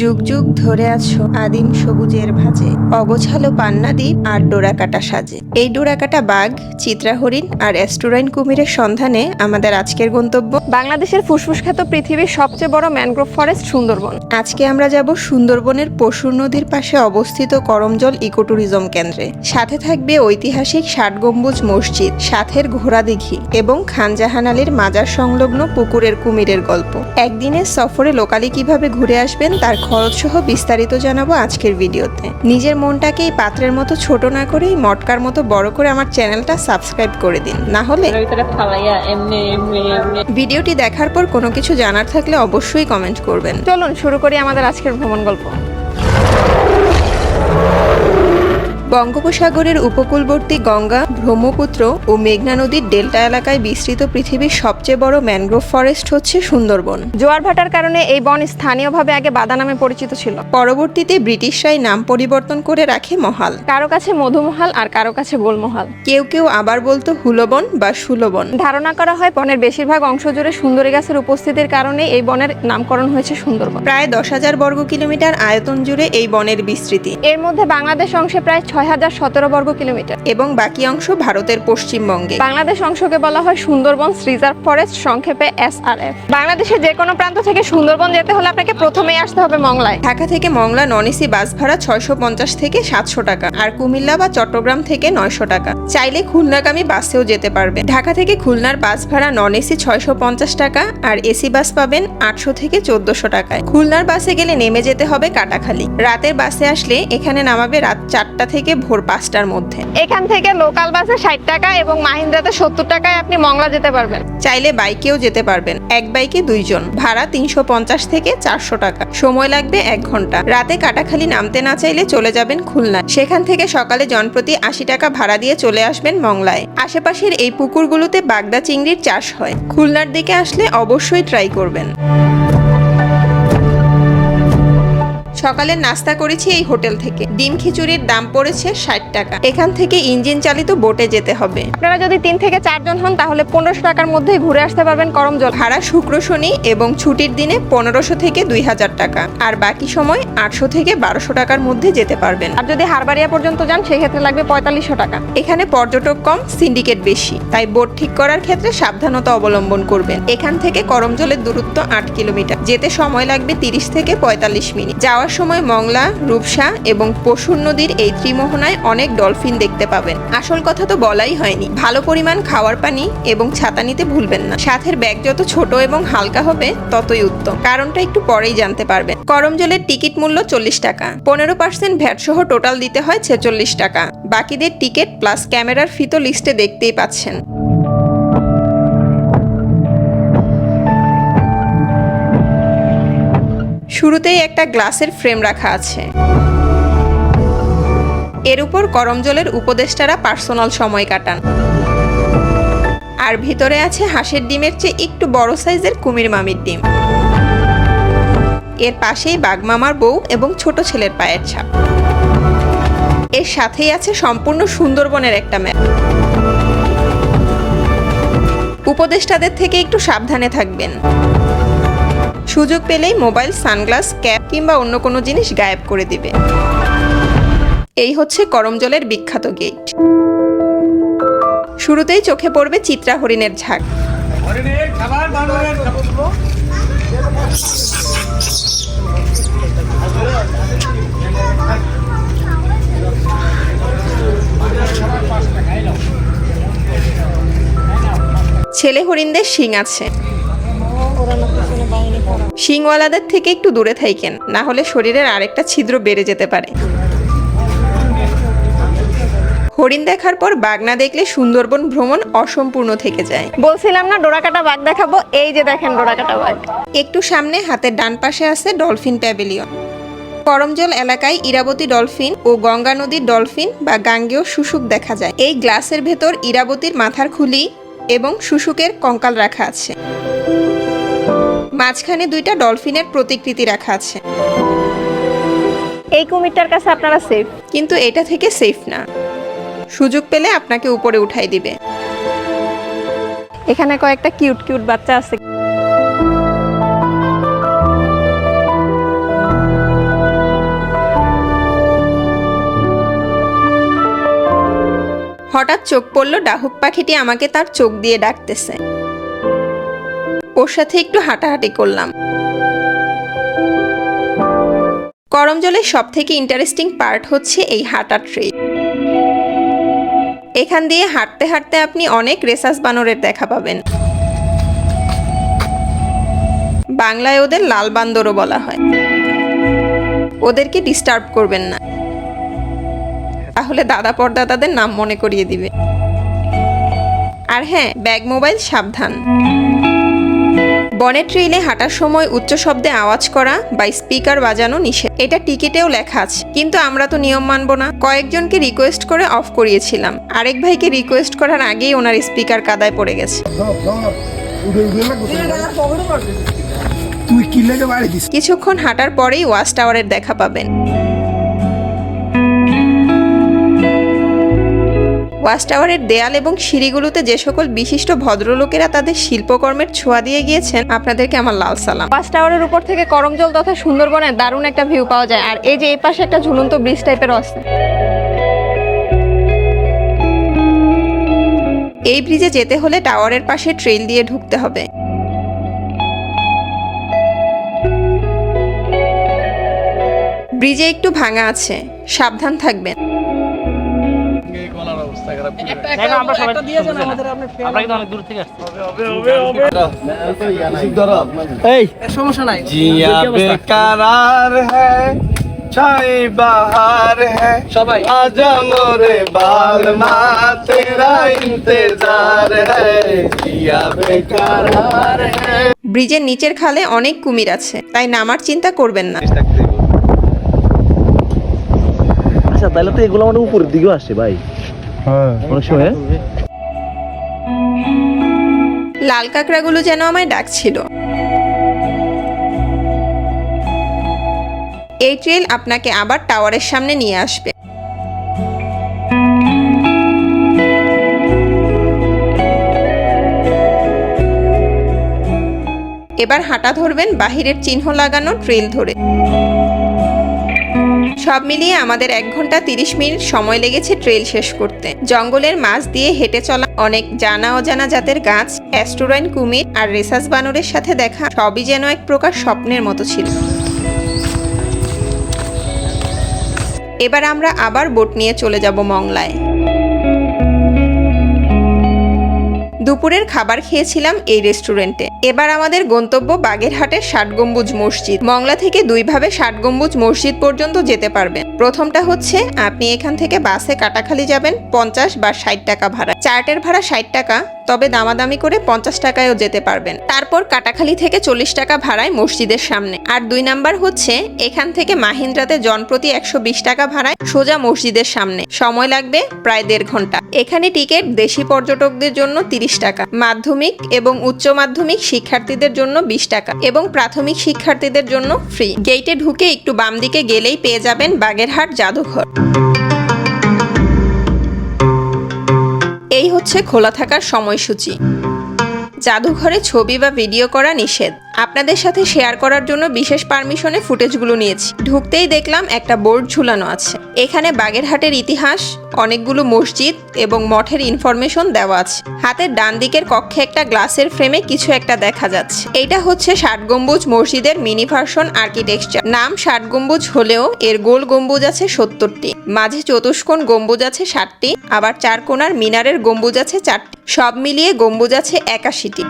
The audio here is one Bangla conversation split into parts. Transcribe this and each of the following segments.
যুগ যুগ ধরে আছো আদিম সবুজের ভাজে অগোছালো পান্না দ্বীপ আর ডোরাকাটা সাজে। এই ডোরাকাটা বাঘ চিত্রা হরিণ আর অ্যাস্টুরাইন কুমিরের সন্ধানে আমাদের আজকের গন্তব্য। বাংলাদেশের ফুসফুসখ্যাত পৃথিবীর সবচেয়ে বড় ম্যানগ্রোভ ফরেস্ট সুন্দরবন। আজকে আমরা যাব সুন্দরবনের পশুর নদীর পাশে অবস্থিত করমজল ইকোট্যুরিজম কেন্দ্রে। সাথে থাকবে ঐতিহাসিক ষাট গম্বুজ মসজিদ সাথের ঘোড়া দিঘি এবং খানজাহান আলীর মাজার সংলগ্ন পুকুরের কুমিরের গল্প। একদিনের সফরে লোকালি কীভাবে ঘুরে আসবেন তার খরচ সহ বিস্তারিত জানাব আজকের ভিডিওতে। নিজের মনটাকে এই পাত্রের মতো ছোট না করে এই মটকার মতো বড় করে আমার চ্যানেলটা সাবস্ক্রাইব করে দিন। না হলে ভিডিওটি দেখার পর কোনো কিছু জানার থাকলে অবশ্যই কমেন্ট করবেন। চলুন শুরু করি আমাদের আজকের ভ্রমণ গল্প। বঙ্গোপসাগরের উপকূলবর্তী গঙ্গা ব্রহ্মপুত্র ও মেঘনা নদীর ডেল্টা এলাকায় বিস্তৃত পৃথিবীর সবচেয়ে বড় ম্যানগ্রোভ ফরেস্ট হচ্ছে সুন্দরবন। জোয়ার ভাটার কারণে এই বন স্থানীয়ভাবে আগে বাদা নামে পরিচিত ছিল। পরবর্তীতে ব্রিটিশরাই নাম পরিবর্তন করে রাখে মহাল। কারও কাছে মধুমহাল আর কারও কাছে গোলমহাল। কেউ কেউ আবার বলতো হুলবন বা সুলবন। ধারণা করা হয় বনের বেশিরভাগ অংশ জুড়ে সুন্দরী গাছের উপস্থিতির কারণে এই বনের নামকরণ হয়েছে সুন্দরবন। প্রায় দশ হাজার বর্গ কিলোমিটার আয়তন জুড়ে এই বনের বিস্তৃতি। এর মধ্যে বাংলাদেশ অংশে প্রায় ছয় হাজার সতেরো বর্গ কিলোমিটার। এবং বাকি অংশ ভারতের পশ্চিমবঙ্গে। বাংলাদেশ অংশকে বলা হয় সুন্দরবন রিজার্ভ ফরেস্ট সংক্ষেপে এস এসআরএফ। বাংলাদেশের যে কোনো প্রান্ত থেকে সুন্দরবন যেতে হলে আপনাকে প্রথমেই আসতে হবে মংলায়। ঢাকা থেকে মংলা নন এসি বাস ভাড়া ছয়শো পঞ্চাশ থেকে সাতশো টাকা আর কুমিল্লা বা চট্টগ্রাম থেকে নয়শো টাকা। চাইলে খুলনাগামী বাসেও যেতে পারবে ঢাকা থেকে খুলনার বাস ভাড়া নন এসি ছয়শো পঞ্চাশ টাকা আর এসি বাস পাবেন আটশো থেকে চোদ্দশো টাকায়। খুলনার বাসে গেলে নেমে যেতে হবে কাটাখালি। রাতের বাসে আসলে এখানে নামাবে রাত চারটা থেকে ভোর পাঁচটার মধ্যে। এখান থেকে লোকাল বাসে ষাট টাকা এবং মাহিন্দ্রাতে সত্তর টাকায় আপনি মংলা যেতে পারবেন। চাইলে বাইকেও যেতে পারবেন। এক বাইকে দুইজন। ভাড়া তিনশো পঞ্চাশ থেকে চারশো টাকা। সময় লাগবে এক ঘণ্টা। রাতে কাটাখালি নামতে না চাইলে চলে যাবেন খুলনা সেখান থেকে সকালে জনপ্রতি আশি টাকা ভাড়া দিয়ে চলে আসবেন মংলায়। আশেপাশের এই পুকুরগুলোতে বাগদা চিংড়ির চাষ হয়। খুলনার দিকে আসলে অবশ্যই ট্রাই করবেন। সকালের নাস্তা করেছি এই হোটেল থেকে। ডিম খিচুড়ির দাম পড়েছে ষাট টাকা। এখান থেকে ইঞ্জিন চালিত বোটে যেতে হবে। আপনারা যদি তিন থেকে চারজন হন তাহলে পনেরোশো টাকার মধ্যেই ঘুরে আসতে পারবেন করমজল ভাড়া শুক্র শনি এবং ছুটির দিনে পনেরোশো থেকে দুই হাজার টাকা। আর বাকি সময় আটশো থেকে বারোশো টাকার মধ্যে যেতে পারবেন। আর যদি হারবাড়িয়া পর্যন্ত যান সেক্ষেত্রে লাগবে পঁয়তাল্লিশশো টাকা। এখানে পর্যটক কম সিন্ডিকেট বেশি। তাই বোট ঠিক করার ক্ষেত্রে সাবধানতা অবলম্বন করবেন। এখান থেকে করমজলের দূরত্ব আট কিলোমিটার। যেতে সময় লাগবে তিরিশ থেকে পঁয়তাল্লিশ মিনিট। যাওয়ার সময় মংলা, রূপসা এবং পশুর নদীর এই ত্রিমোহনায় অনেক ডলফিন দেখতে পাবেন। আসল কথা তো বলাই হয়নি। ভালো পরিমাণ খাওয়ার পানি এবং ছাতা নিতে ভুলবেন না। সাথের ব্যাগ যত ছোট এবং হালকা হবে, ততই উত্তম। কারণটা একটু পরেই জানতে পারবেন। করমজলের টিকিট মূল্য চল্লিশ টাকা। পনেরো পার্সেন্ট ভ্যাট সহ টোটাল দিতে হয় ছেচল্লিশ টাকা। বাকিদের টিকিট প্লাস ক্যামেরার ফি তো লিস্টে দেখতেই পাচ্ছেন। শুরুতেই একটা গ্লাসের ফ্রেম রাখা আছে। এর উপর করমজলের উপদেষ্টারা পার্সোনাল সময় কাটান। আর ভিতরে আছে হাঁসের ডিমের চেয়ে একটু বড় সাইজের কুমির মামির ডিম। এর পাশেই বাগমামার বউ এবং ছোট ছেলের পায়ের ছাপ। এর সাথেই আছে সম্পূর্ণ সুন্দরবনের একটা ম্যাপ। উপদেষ্টাদের থেকে একটু সাবধানে থাকবেন। সুযোগ পেলেই মোবাইল, সানগ্লাস, ক্যাপ কিংবা অন্য কোনো জিনিস গায়েব করে দিবে। এই হচ্ছে করমজলের বিখ্যাত গেট। শুরুতেই চোখে পড়বে চিত্রা হরিণের ঝাঁক। ছেলে হরিণদের শিং আছে। শিংওয়ালাদের থেকে একটু দূরে থাইকেন না হলে শরীরের আরেকটা ছিদ্র বেড়ে যেতে পারে। হরিণ দেখার পর বাঘ না দেখলে সুন্দরবন ভ্রমণ অসম্পূর্ণ থেকে যায়। বলছিলাম না ডোরাকাটা বাঘ দেখাবো? এই যে দেখেন ডোরাকাটা বাঘ। একটু সামনে হাতের ডান পাশে আছে ডলফিন প্যাভিলিয়ন। করমজল এলাকায় ইরাবতী ডলফিন ও গঙ্গা নদীর ডলফিন বা গাঙ্গেয় শুশুক দেখা যায়। এই গ্লাসের ভেতর ইরাবতীর মাথার খুলি এবং শুশুকের কঙ্কাল রাখা আছে। মাঝখানে দুইটা ডলফিনের প্রতিকৃতি রাখা আছে। এই কুমিরটার কাছে আপনারা সেফ কিন্তু এটা থেকে সেফ না। সুযোগ পেলে আপনাকে উপরে উঠাই দিবে। এখানে কয়েকটা কিউট কিউট বাচ্চা আছে। হঠাৎ চোখ পড়ল ডাহুক পাখিটি আমাকে তার চোখ দিয়ে ডাকতেছে। ওর সাথে একটু হাঁটাহাঁটি করলাম। করমজলের সব থেকে ইন্টারেস্টিং পার্ট হচ্ছে এই হাঁটা ট্রেল এখান দিয়ে হাঁটতে হাঁটতে আপনি অনেক রেসাস বানরের দেখা পাবেন। বাংলায় ওদের লাল বান্দরও বলা হয়। ওদেরকে ডিস্টার্ব করবেন না। তাহলে দাদা পরদাদাদের নাম মনে করিয়ে দিবে। আর হ্যাঁ ব্যাগ মোবাইল সাবধান। বনের ট্রেইলে হাঁটার সময় উচ্চ শব্দে আওয়াজ করা বা স্পিকার বাজানো নিষেধ। এটা টিকিটেও লেখা আছে। কিন্তু আমরা তো নিয়ম মানব না। কয়েকজনকে রিকোয়েস্ট করে অফ করিয়েছিলাম। আরেক ভাইকে রিকোয়েস্ট করার আগেই ওনার স্পিকার কাদায় পড়ে গেছে। কিছুক্ষণ হাঁটার পরেই ওয়াচ টাওয়ারের দেখা পাবেন। ওয়াচ টাওয়ারের দেয়াল এবং সিঁড়িগুলোতে যে সকল বিশিষ্ট ভদ্রলোকেরা তাদের শিল্পকর্মের ছোঁয়া দিয়ে গিয়েছেন আপনাদেরকে আমার লাল সালাম। বাস টাওয়ারের উপর থেকে করমজল তথা সুন্দরবনের দারুণ একটা ভিউ পাওয়া যায় আর এই যে এই পাশে একটা ঝুলন্ত ব্রিজ টাইপের আছে। এই ব্রিজে যেতে হলে টাওয়ারের পাশে ট্রেল দিয়ে ঢুকতে হবে। ব্রিজে একটু ভাঙা আছে সাবধান থাকবেন। छाई बहार है সবাই आजा मोरे बाल माँ तेरा इंतजार है जिया बेकरार है ব্রিজের নিচের খালে অনেক কুমির আছে তাই নামার চিন্তা করবেন না আচ্ছা তাহলে তো এগুলো আমাদের উপরের দিকেও আসে ভাই হ্যাঁ? লাল কাঁকড়াগুলো যেন আমায় ডাকছিল। এই ট্রেল আপনাকে আবার টাওয়ারের সামনে নিয়ে আসবে। এবার হাঁটা ধরবেন বাহিরের চিহ্ন লাগানো ট্রেল ধরে। সব মিলিয়ে আমাদের এক ঘণ্টা তিরিশ মিনিট সময় লেগেছে ট্রেল শেষ করতে। জঙ্গলের মাছ দিয়ে হেঁটে চলা অনেক জানা অজানা জাতের গাছ, অ্যাস্টোরয়েন কুমির আর রেসাস বানরের সাথে দেখা সবই যেন এক প্রকার স্বপ্নের মতো ছিল। এবার আমরা আবার বোট নিয়ে চলে যাব মংলায়। দুপুরের খাবার খেয়েছিলাম এই রেস্টুরেন্টে। এবার আমাদের গন্তব্য বাগেরহাটের ষাট গম্বুজ মসজিদ। মংলা থেকে দুইভাবে ষাট গম্বুজ মসজিদ পর্যন্ত যেতে পারবেন। প্রথমটা হচ্ছে, আপনি এখান থেকে বাসে কাটাখালি যাবেন, পঞ্চাশ বা ষাট টাকা ভাড়া। চার্টের ভাড়া ষাট টাকা তবে দামাদামি করে পঞ্চাশ টাকায়ও যেতে পারবেন। তারপর কাটাখালি থেকে চল্লিশ টাকা ভাড়ায় মসজিদের সামনে। আর দুই নাম্বার হচ্ছে, এখান থেকে মাহিন্দ্রাতে জনপ্রতি একশো বিশ টাকা ভাড়ায় সোজা মসজিদের সামনে। সময় লাগবে প্রায় দেড় ঘণ্টা। এখানে টিকিট দেশি পর্যটকদের জন্য তিরিশ টাকা, মাধ্যমিক এবং উচ্চ মাধ্যমিক শিক্ষার্থীদের জন্য বিশ টাকা এবং প্রাথমিক শিক্ষার্থীদের জন্য ফ্রি গেটে ঢুকে একটু বাম দিকে গেলেই পেয়ে যাবেন বাগেরহাট জাদুঘর। এই হচ্ছে খোলা থাকার সময়সূচি। জাদুঘরে ছবি বা ভিডিও করা নিষেধ। আপনাদের সাথে শেয়ার করার জন্য বিশেষ পারমিশনে ফুটেজগুলো নিয়েছি। ঢুকতেই দেখলাম একটা বোর্ড ঝুলানো আছে। এখানে বাগেরহাটের ইতিহাস, অনেকগুলো মসজিদ এবং মঠের ইনফরমেশন দেওয়া আছে। হাতের ডান দিকের কক্ষে একটা গ্লাসের ফ্রেমে কিছু একটা দেখা যাচ্ছে। এইটা হচ্ছে ষাট গম্বুজ মসজিদের মিনি ভার্সন আর্কিটেকচার নাম ষাট গম্বুজ হলেও এর গোল গম্বুজ আছে সত্তরটি। মাঝে চতুষ্কোণ গম্বুজ আছে ষাটটি, আবার চার কোণার মিনারের গম্বুজ আছে চারটি। সব মিলিয়ে গম্বুজ আছে একাশিটি।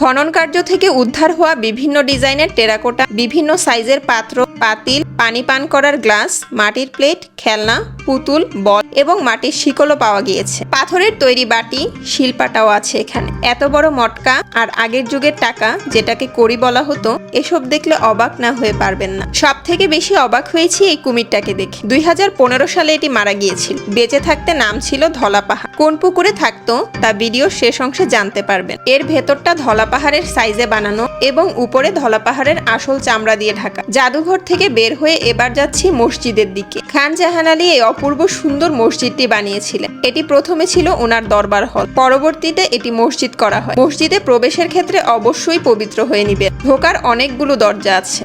খনন কার্য থেকে উদ্ধার হওয়া বিভিন্ন ডিজাইনের টেরাকোটা, বিভিন্ন সাইজের পাত্র, পাতিল, পানি পান করার গ্লাস, মাটির প্লেট, খেলনা পুতুল, বল এবং মাটির শিকলও পাওয়া গিয়েছে। পাথরের তৈরি বাটি, শিল্পাটাও আছে এখানে। এত বড় মটকা আর আগের যুগের টাকা যেটাকে করি বলা হতো, এসব দেখলে অবাক না হয়ে পারবেন না। সব থেকে বেশি অবাক হয়েছি এই কুমিরটাকে দেখে। দুই হাজার পনেরো সালে এটি মারা গিয়েছিল। বেঁচে থাকতে নাম ছিল ধলা পাহাড় কোন পুকুরে থাকতো, তা ভিডিওর শেষ অংশে জানতে পারবেন। এর ভেতরটা ধলা পাহাড়ের সাইজে বানানো এবং উপরে ধলা পাহাড়ের আসল চামড়া দিয়ে ঢাকা। জাদুঘর থেকে বের হয়ে এবার যাচ্ছি মসজিদের দিকে। খান জাহান আলী এই অপূর্ব সুন্দর মসজিদটি বানিয়েছিলেন। এটি প্রথমে ছিল ওনার দরবার হল। পরবর্তীতে এটি মসজিদ করা হয়। মসজিদে প্রবেশের ক্ষেত্রে অবশ্যই পবিত্র হয়ে নিবে। ঢোকার অনেকগুলো দরজা আছে।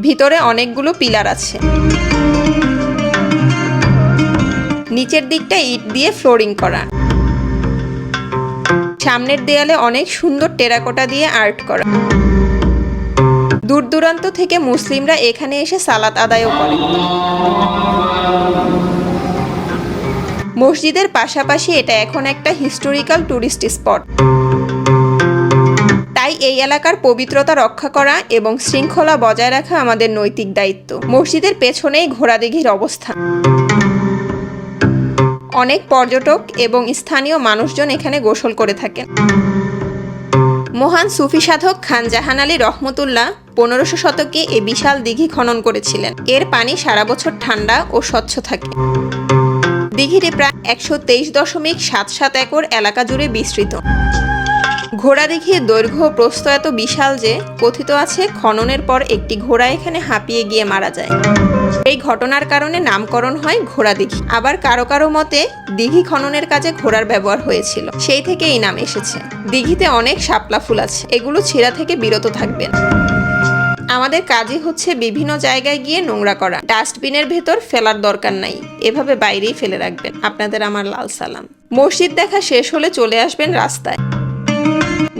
ভিতরে অনেকগুলো পিলার আছে। নিচের দিকটা ইট দিয়ে ফ্লোরিং করা। সামনের দেয়ালে অনেক সুন্দর টেরাকোটা দিয়ে আর্ট করা। দূর দূরান্ত থেকে মুসলিমরা এখানে এসে সালাত আদায়ও করে। মসজিদের পাশাপাশি এটা এখন একটা হিস্টোরিক্যাল ট্যুরিস্ট স্পট তাই এই এলাকার পবিত্রতা রক্ষা করা এবং শৃঙ্খলা বজায় রাখা আমাদের নৈতিক দায়িত্ব। মসজিদের পেছনেই ঘোড়াদিঘির অবস্থান। অনেক পর্যটক এবং স্থানীয় মানুষজন এখানে গোসল করে থাকেন। মহান সুফি সাধক খান জাহান আলী রহমতুল্লাহ পনেরোশো শতকে এ বিশাল দিঘি খনন করেছিলেন। এর পানি সারা বছর ঠান্ডা ও স্বচ্ছ থাকে। দিঘিটি প্রায় একশো তেইশ দশমিক সাত সাত একর এলাকা জুড়ে বিস্তৃত। ঘোড়া দেখিয়ে দৈর্ঘ্য প্রস্থ এত বিশাল যে, কথিত আছে খননের পর একটি ঘোড়া এখানে হাঁপিয়ে গিয়ে মারা যায়। এই ঘটনার কারণে নামকরণ হয় ঘোড়া দিঘি আবার কারও কারও মতে, দিঘি খননের কাজে ঘোড়ার ব্যবহার হয়েছিল। সেই থেকে এই নাম এসেছে। দিঘিতে অনেক শাপলা ফুল আছে। এগুলো ছেঁড়া থেকে বিরত থাকবেন আমাদের কাজই হচ্ছে বিভিন্ন জায়গায় গিয়ে নোংরা করা। ডাস্টবিনের ভেতর ফেলার দরকার নাই। এভাবে বাইরেই ফেলে রাখবেন। আপনাদের আমার লাল সালাম। মসজিদ দেখা শেষ হলে চলে আসবেন রাস্তায়।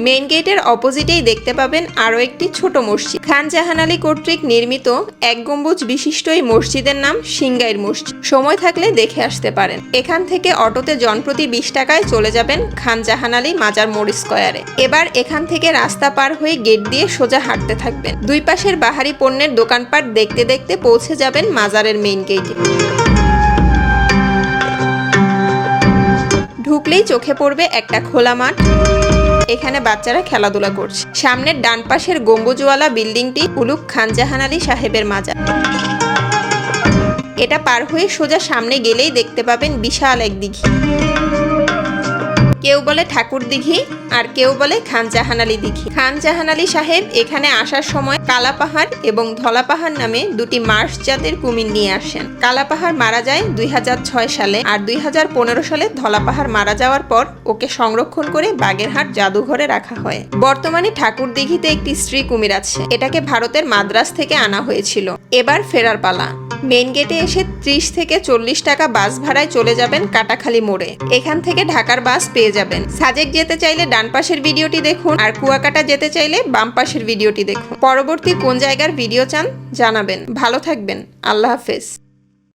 মেইন গেটের অপোজিটেই দেখতে পাবেন আরও একটি ছোট মসজিদ। খান জাহান আলী কর্তৃক নির্মিত এক গম্বুজ বিশিষ্ট এই মসজিদের নাম সিংগাইর মসজিদ। সময় থাকলে দেখে আসতে পারেন। এখান থেকে অটোতে জনপ্রতি বিশ টাকায় চলে যাবেন খান জাহান আলী মাজার মোড় স্কোয়ারে। এবার এখান থেকে রাস্তা পার হয়ে গেট দিয়ে সোজা হাঁটতে থাকবেন। দুই পাশের বাহারি পণ্যের দোকানপাট দেখতে দেখতে পৌঁছে যাবেন মাজারের মেইন গেটে। ঢুকলেই চোখে পড়বে একটা খোলা মাঠ। এখানে বাচ্চারা খেলাধুলা করছে। সামনের ডান পাশের গম্বুজওয়ালা বিল্ডিংটি উলুক খান জাহান আলী সাহেবের মাজার। এটা পার হয়ে সোজা সামনে গেলেই দেখতে পাবেন বিশাল এক দিঘি। কেউ বলে ঠাকুর দিঘি, আর কেউ বলে খান জাহান আলী দিঘি। খান জাহান আলী সাহেব এখানে আসার সময় কালা পাহাড় এবং ধলা পাহাড় নামে দুটি মার্শ জাতের কুমির নিয়ে আসেন। কালা পাহাড় মারা যায় দুই হাজার ছয় সালে, আর দুই হাজার পনেরো সালে ধলা পাহাড় মারা যাওয়ার পর ওকে সংরক্ষণ করে বাগেরহাট জাদুঘরে রাখা হয়। বর্তমানে ঠাকুর দিঘিতে একটি স্ত্রী কুমির আছে। এটাকে ভারতের মাদ্রাজ থেকে আনা হয়েছিল। এবার ফেরার পালা। মেন গেটে এসে ত্রিশ থেকে চল্লিশ টাকা বাস ভাড়ায় চলে যাবেন কাটাখালি মোড়ে। এখান থেকে ঢাকার বাস পেয়ে যাবেন। সাজেক যেতে চাইলে ডান পাশের ভিডিওটি দেখুন, আর কুয়াকাটা যেতে চাইলে বাম পাশের ভিডিওটি দেখুন। পরবর্তী কোন জায়গার ভিডিও চান জানাবেন। ভালো থাকবেন। আল্লাহ হাফেজ।